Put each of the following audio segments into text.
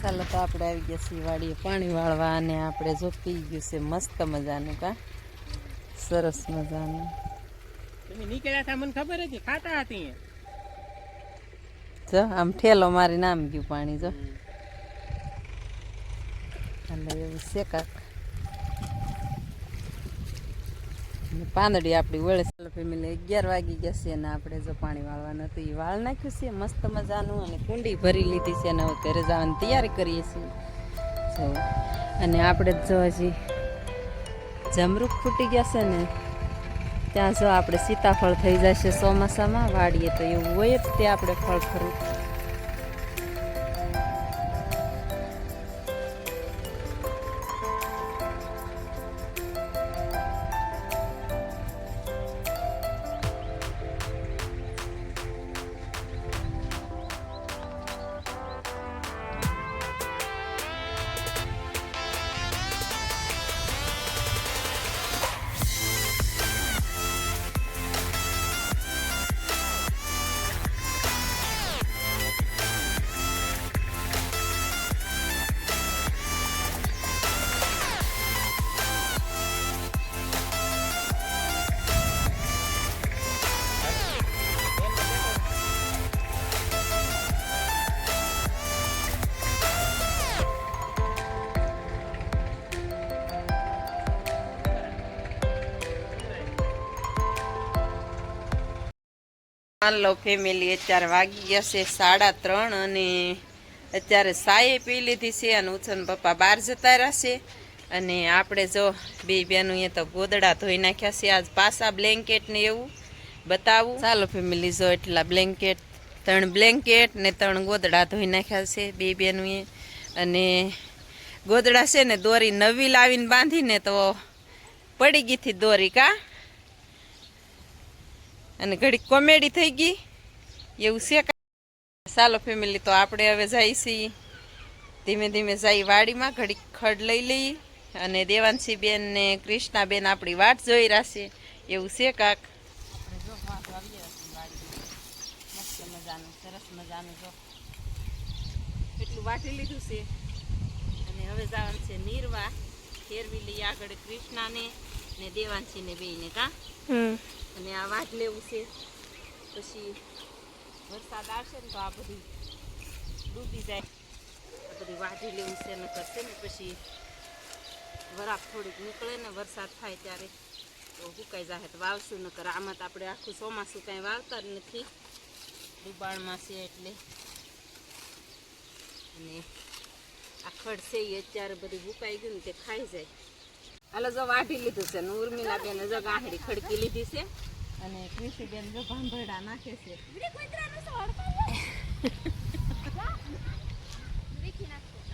ચાલો તો આપણે આવી ગયા છીએ વાડીએ પાણી વાળવા અને આપણે જો પી ગયું છે મસ્ત મજાનું કા? સરસ મજાનું. તમે નીકળ્યા હતા મને ખબર હતી ખાતા હતી જો આમ ઠેલો મારી નામ ગયું પાણી જો. એટલે એવું છે કાક અને પાંદડી આપણી વળે ચાલો ફેમિલી અગિયાર વાગી ગયા છે અને આપણે જો પાણી વાળવાનું હતું એ વાળ નાખ્યું છે, મસ્ત મજાનું અને કુંડી ભરી લીધી છે અને હવે ઘરે જવાની તૈયારી કરીએ છીએ. અને આપણે જો હજી જમરૂખ ફૂટી ગયા છે ને, ત્યાં જો આપણે સીતાફળ થઈ જશે ચોમાસામાં, વાડીએ તો એવું હોય જ તે આપણે ફળ ખરું હાલો ફેમિલી અત્યારે વાગી ગયા છે સાડા ત્રણ અને અત્યારે સાએ પી લીધી છે અને ઉછન પપ્પા બહાર જતા રહેશે અને આપણે જો બે બેનું એ તો ગોદડા ધોઈ નાખ્યા છે. આજ પાસા બ્લેન્કેટ ને એવું બતાવું. ચાલો ફેમિલી જો એટલા બ્લેન્કેટ ત્રણ બ્લેન્કેટ ને ત્રણ ગોદડા ધોઈ નાખ્યા છે બે બેનું એ અને ગોદડા છે ને દોરી નવી લાવીને બાંધીને તો પડી ગઈ હતી દોરી કા? અને ઘડી કોમેડી થઈ ગઈ. એવું છે? ચાલો ફેમિલી, તો આપણે હવે જઈ છીએ. ધીમે ધીમે જઈ વાડીમાં ઘડી ખડ લઈ લઈ. અને દેવાંશી બેન ને બેન આપણી વાટ જોઈ રહેશે એવું છે કાક? એટલું વાટી લીધું છે. અને હવે જવાનું છે નીરવા. ફેરવી લઈએ આગળ કૃષ્ણાને. ને દેવાંશીને બેયને કા? અને આ વાત લેવું છે. પછી વરસાદ આવશે ને તો આ બધી ડૂબી જાય. આ બધી વાઢી લેવું છે ને કરશે ને પછી વરાપ થોડીક નીકળે ને વરસાદ થાય ત્યારે તો સુકાઈ જાય તો વાવશું નકર આમાં તો આપણે આખું ચોમાસું કાંઈ વાવતા જ નથી. દુબાણમાં છે એટલે. અને આ ખડ છે એ અત્યારે બધું સુકાઈ ગયું ને તે ખાઈ જાય. હાલો જો વાઢી લીધું છે. ને ઉર્મિલા બેન જો ગાંહડી ખડકી લીધી છે. અને કૃષિ બેન જો ભાંભરડા નાખે છે.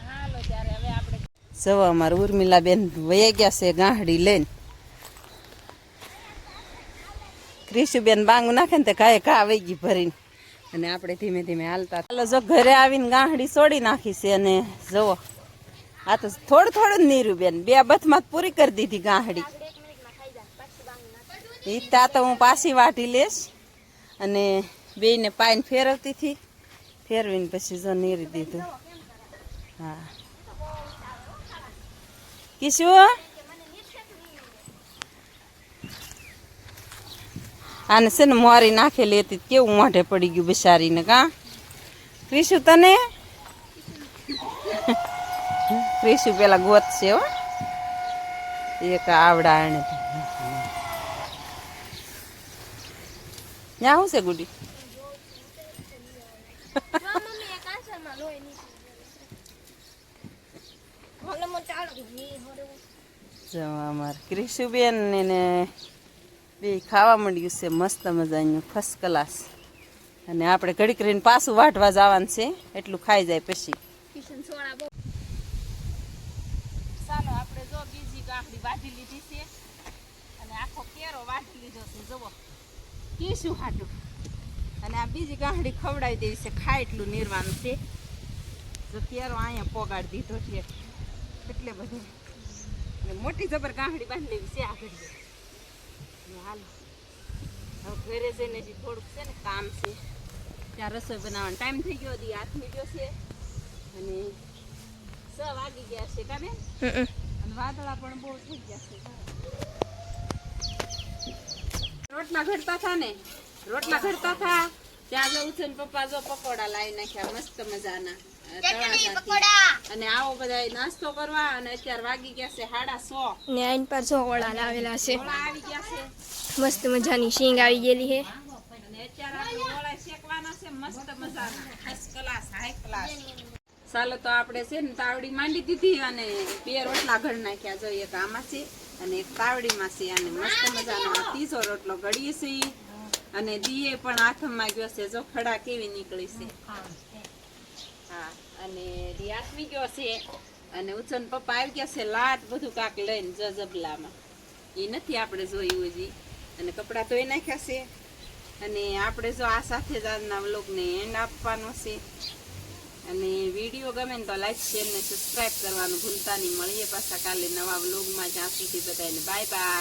હાલો ત્યારે હવે આપણે જવા અમારા ઉર્મિલા બેન વયા ગયા છે ગાંહડી લઈને. કૃષિ બેન બાંગુ નાખે ને તે કાંઈ ઘા વહી ગઈ ભરીને. અને આપણે ધીમે ધીમે હાલતા. હાલો જો ઘરે આવીને ગાંહડી છોડી નાખી છે અને જુઓ. આ તો થોડું થોડું નીરું બેન. બે બથમાં પૂરી કરી દીધી ગાંહડી. એ તા તો હું પાછી વાટી લઈશ અને બેને પાઈને ફેરવતી હતી. ફેરવીને પછી જો નીરી દીધું. હા. કિશુ? આને છે ને મોરી નાખેલી હતી કેવું મોઢે પડી ગયું બિચારીને કા ક્રિશુ તને? ક્રિશુ પેલા ગોત છે, હો. એક આવડા એને. ત્યાં શું છે, ગુડી? અમારે ક્રિશુબેન ને બે ખાવા માંડ્યું છે, મસ્ત મજાનું ફર્સ્ટ ક્લાસ અને આપણે ઘડીક રહીને પાછું વાટવા જવાનું છે, એટલું ખાઈ જાય પછી. બીજી ગાંખડી વાટી લીધી છે. અને આખો કેરો વાટી લીધો છે, જુઓ. કીશું હાટું. અને આ બીજી ગાંઠડી ખવડાવી દેવી છે ખાય એટલું નિર્વાનું છે. જો કેરો અહીંયા પોગાડી દીધો છે. એટલે બધું. અને મોટી જબર ગાંઠડી બાંધી લેવી છે આગળ હાલો. હવે ઘરે જઈને હજી થોડુંક છે ને કામ છે. ત્યાં રસોઈ બનાવવાનો ટાઈમ થઈ ગયો હતી હાથ ગયો છે. અને સ વાગી ગયા છે અને વાદળા પણ બહુ થઈ ગયા છે. રોટલા ઘડતા થા ને? રોટલા ઘડતા થા? ત્યાં જો ઉછન પપ્પા જો પકોડા લાવી નાખ્યા મસ્ત મજાના. અને આવો બધા નાસ્તો કરવા અને અત્યારે વાગી ગયા છે સાડા સો. ને આઈન પર ઓળા લાવેલા છે. આવી ગયા છે. મસ્ત મજાની શીંગ આવી ગયેલી છે અને અત્યારે આપણે ઓળા શેકવાના છે મસ્ત મજાના. ફર્સ્ટ ક્લાસ હાઈ ક્લાસ ચાલો તો આપણે છે ને તાવડી માંડી દીધી અને બે રોટલા ઘડ નાખ્યા જોઈએ એક આમાં છે. અને એક તાવડીમાં છે અને મસ્ત મજાનો ત્રીસો રોટલો ઘડીએ છે. અને દીએ પણ હાથમાં ગયો છે. જો ખડા કેવી નીકળી છે. હા, અને દી હાથમી ગયો છે. અને ઉચન પપ્પા આવી ગયા છે લાટ બધું કાક લઈને જજબલામાં. એ નથી આપણે જોયું હજી. અને કપડાં ધોઈ નાખ્યા છે. અને આપણે જો આ સાથે જ આજના વ્લોગને એન્ડ આપવાનો છે. અને વીડિયો ગમે ને તો લાઈક શેર ને સબસ્ક્રાઈબ કરવાનું ભૂલતા નહીં. મળીએ પાછા કાલે નવા વ્લોગમાં જ્યાં સુધી બધાને બાય બાય